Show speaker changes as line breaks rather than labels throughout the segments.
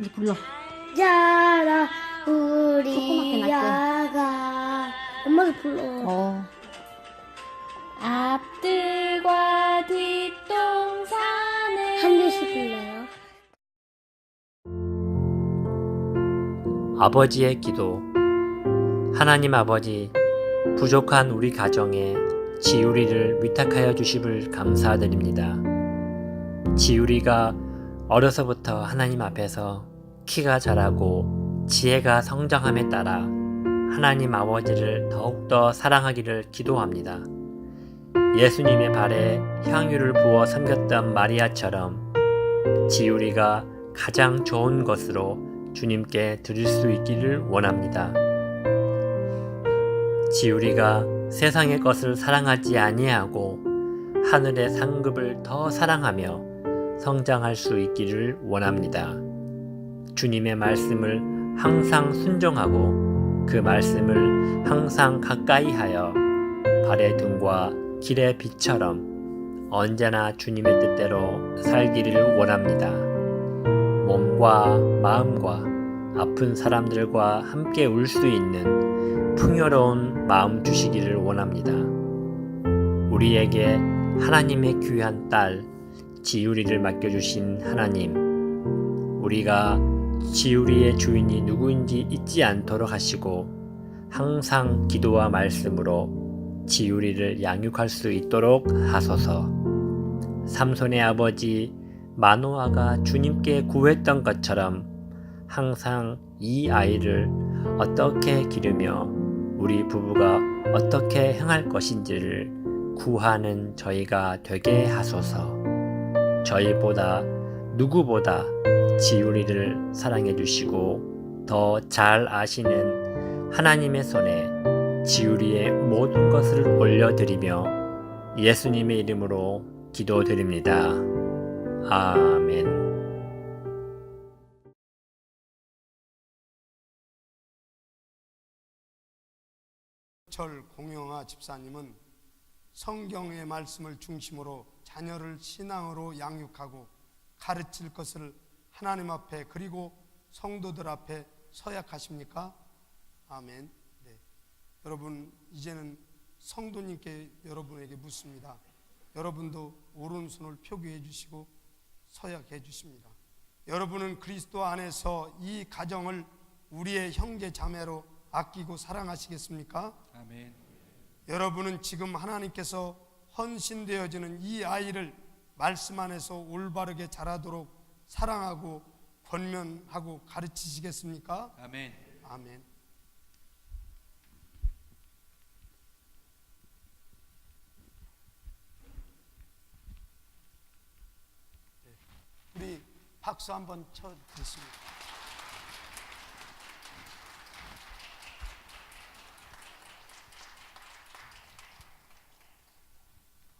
이제 불러.
자라
조그맣게
우리. 야가 엄마도 불러
어.
앞들과 뒷동산을
한 개씩 불러요
아버지의 기도 하나님 아버지 부족한 우리 가정에 지우리를 위탁하여 주심을 감사드립니다. 지우리가 어려서부터 하나님 앞에서 키가 자라고 지혜가 성장함에 따라 하나님 아버지를 더욱더 사랑하기를 기도합니다. 예수님의 발에 향유를 부어 섬겼던 마리아처럼 지우리가 가장 좋은 것으로 주님께 드릴 수 있기를 원합니다. 지우리가 세상의 것을 사랑하지 아니하고 하늘의 상급을 더 사랑하며 성장할 수 있기를 원합니다. 주님의 말씀을 항상 순종하고 그 말씀을 항상 가까이 하여 발의 등과 길의 빛처럼 언제나 주님의 뜻대로 살기를 원합니다. 몸과 마음과 아픈 사람들과 함께 울 수 있는 풍요로운 마음 주시기를 원합니다. 우리에게 하나님의 귀한 딸 지우리를 맡겨주신 하나님, 우리가 지우리의 주인이 누구인지 잊지 않도록 하시고 항상 기도와 말씀으로 지우리를 양육할 수 있도록 하소서. 삼손의 아버지 마노아가 주님께 구했던 것처럼 항상 이 아이를 어떻게 기르며 우리 부부가 어떻게 행할 것인지를 구하는 저희가 되게 하소서. 저희보다 누구보다 지우리를 사랑해 주시고 더 잘 아시는 하나님의 손에 지우리의 모든 것을 올려드리며 예수님의 이름으로 기도드립니다. 아멘.
절 공영아 집사님은 성경의 말씀을 중심으로 자녀를 신앙으로 양육하고 가르칠 것을 하나님 앞에 그리고 성도들 앞에 서약하십니까? 아멘. 네. 여러분 이제는 성도님께 여러분에게 묻습니다. 여러분도 오른손을 표기해 주시고 서약해 주십니다. 여러분은 그리스도 안에서 이 가정을 우리의 형제 자매로 아끼고 사랑하시겠습니까?
아멘.
여러분은 지금 하나님께서 헌신되어지는 이 아이를 말씀 안에서 올바르게 자라도록 사랑하고 권면하고 가르치시겠습니까?
아멘.
아멘. 네, 우리 박수 한번 쳐 드립니다.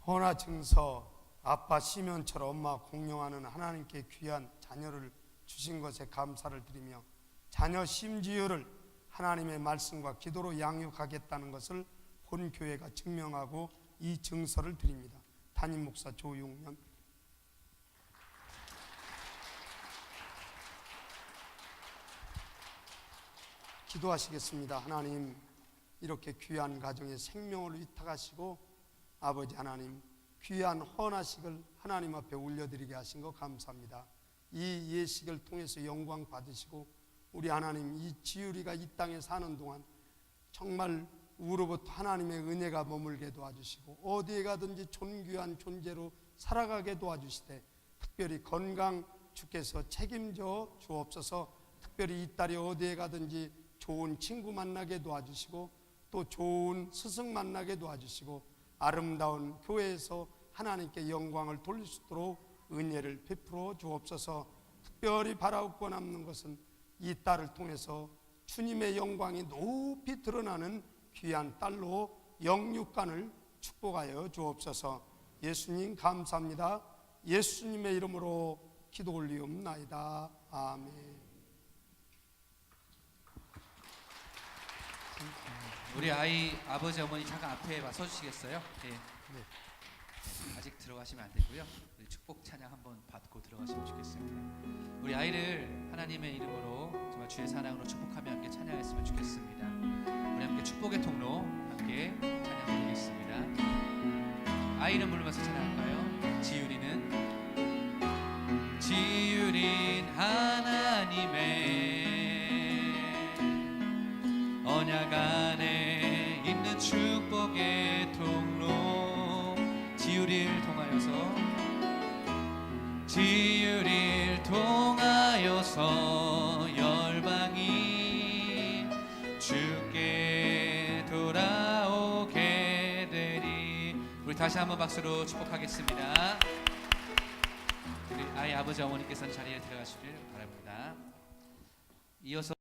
헌화 증서 아빠 시면처럼 엄마 공경하는 하나님께 귀한 자녀를 주신 것에 감사를 드리며 자녀 심지어를 하나님의 말씀과 기도로 양육하겠다는 것을 본 교회가 증명하고 이 증서를 드립니다. 담임 목사 조용년 기도하시겠습니다. 하나님 이렇게 귀한 가정에 생명을 위탁하시고 아버지 하나님 귀한 헌화식을 하나님 앞에 올려드리게 하신 거 감사합니다. 이 예식을 통해서 영광 받으시고 우리 하나님 이 지유리가 이 땅에 사는 동안 정말 우로부터 하나님의 은혜가 머물게 도와주시고 어디에 가든지 존귀한 존재로 살아가게 도와주시되 특별히 건강 주께서 책임져 주옵소서 특별히 이 딸이 어디에 가든지 좋은 친구 만나게 도와주시고 또 좋은 스승 만나게 도와주시고 아름다운 교회에서 하나님께 영광을 돌릴 수 있도록 은혜를 베풀어 주옵소서. 특별히 바라옵고 남는 것은 이 딸을 통해서 주님의 영광이 높이 드러나는 귀한 딸로 영육간을 축복하여 주옵소서. 예수님 감사합니다. 예수님의 이름으로 기도 올리옵나이다. 아멘
우리 아이 아버지 어머니 잠깐 앞에 와 서주시겠어요? 예.
아직 들어가시면 안 되고요. 우리 축복 찬양 한번 받고 들어가시면 좋겠습니다. 우리 아이를 하나님의 이름으로 정말 주의 사랑으로 축복하며 함께 찬양했으면 좋겠습니다. 우리 함께 축복의 통로 함께 찬양 드리겠습니다. 아이는 부르면서 찬양할까요? 지율이는 지율인 하나님의 언약 안 하여서 지율이를 통하여서 열방이 주께 돌아오게 되리. 우리 다시 한번 박수로 축복하겠습니다. 우리 아이 아버지 어머니께서는 자리에 들어가시길 바랍니다. 이어서